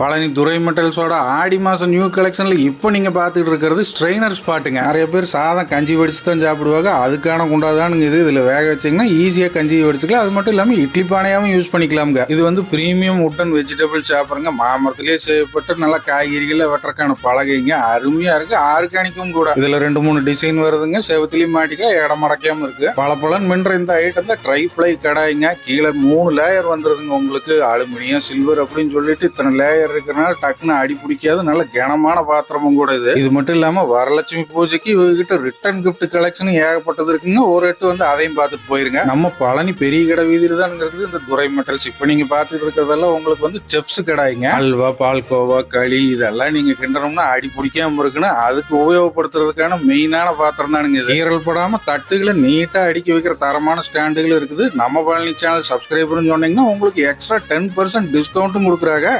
பழனி துரை மெட்டல்ஸோட ஆடி மாதம் நியூ கலெக்ஷனில் இப்போ நீங்கள் பார்த்துட்டு இருக்கிறது ஸ்ட்ரெயினர் ஸ்பாட்டுங்க நிறைய பேர் சாதம் கஞ்சி வடிச்சு தான் சாப்பிடுவாங்க. அதுக்கான குண்டாதானுங்க இது. இதில் வேக வச்சிங்கன்னா ஈஸியாக கஞ்சி வடிச்சுக்கலாம். அது மட்டும் இல்லாமல் இட்லி பானையாகவும் யூஸ் பண்ணிக்கலாமுங்க. இது வந்து ப்ரீமியம் உட்டன் வெஜிடபிள் சாப்பிடுங்க மாமரத்திலேயே செய்யப்பட்டு நல்லா காய்கறிகளை வெட்டுறக்கான பழகைங்க அருமையாக இருக்குது ஆர்கானிக்கும் கூட. இதில் ரெண்டு மூணு டிசைன் வருதுங்க. செவத்திலையும் மாட்டிக்கலாம். இடம் மடக்காமல் இருக்கு. பல பலன் மின்ற இந்த ஐட்டம் தான் ட்ரை ப்ளை கடாய்ங்க. கீழே மூணு லேயர் வந்துருதுங்க. உங்களுக்கு அலுமினியம் சில்வர் அப்படின்னு சொல்லிட்டு இத்தனை லேயர் இருக்கிறனால டக்குன்னு அடி பிடிக்காது. நல்ல கனமான பாத்திரமும் கூட இது. இது மட்டும் இல்லாம வரலட்சுமி பூஜைக்கு இவகிட்ட ரிட்டர்ன் கிஃப்ட் கலெக்ஷன் ஏகப்பட்டது இருக்குங்க. ஒரு எட்டு வந்து அதையும் பார்த்துட்டு போயிருங்க. நம்ம பழனி பெரிய கடை வீதியில் தான் இருக்குது இந்த துரை மெட்டல்ஸ். இப்போ நீங்க பார்த்துட்டு இருக்கிறதெல்லாம் உங்களுக்கு வந்து செப்ஸ் கடாய்ங்க. அல்வா பால்கோவா களி இதெல்லாம் நீங்க கிண்டணும்னா அடி பிடிக்காம இருக்குன்னு அதுக்கு உபயோகப்படுத்துறதுக்கான மெயினான பாத்திரம் தானுங்க ஈரல் படாம தட்டுகளை நீட்டா அடுக்கி வைக்கிற தரமான ஸ்டாண்டுகள் இருக்குது. நம்ம பழனி சேனல் சப்ஸ்கிரைபர்னு சொன்னீங்கன்னா உங்களுக்கு எக்ஸ்ட்ரா டென் பர்சன்ட் டிஸ்கவுண்ட்டும் கொடுக்குறாங்க.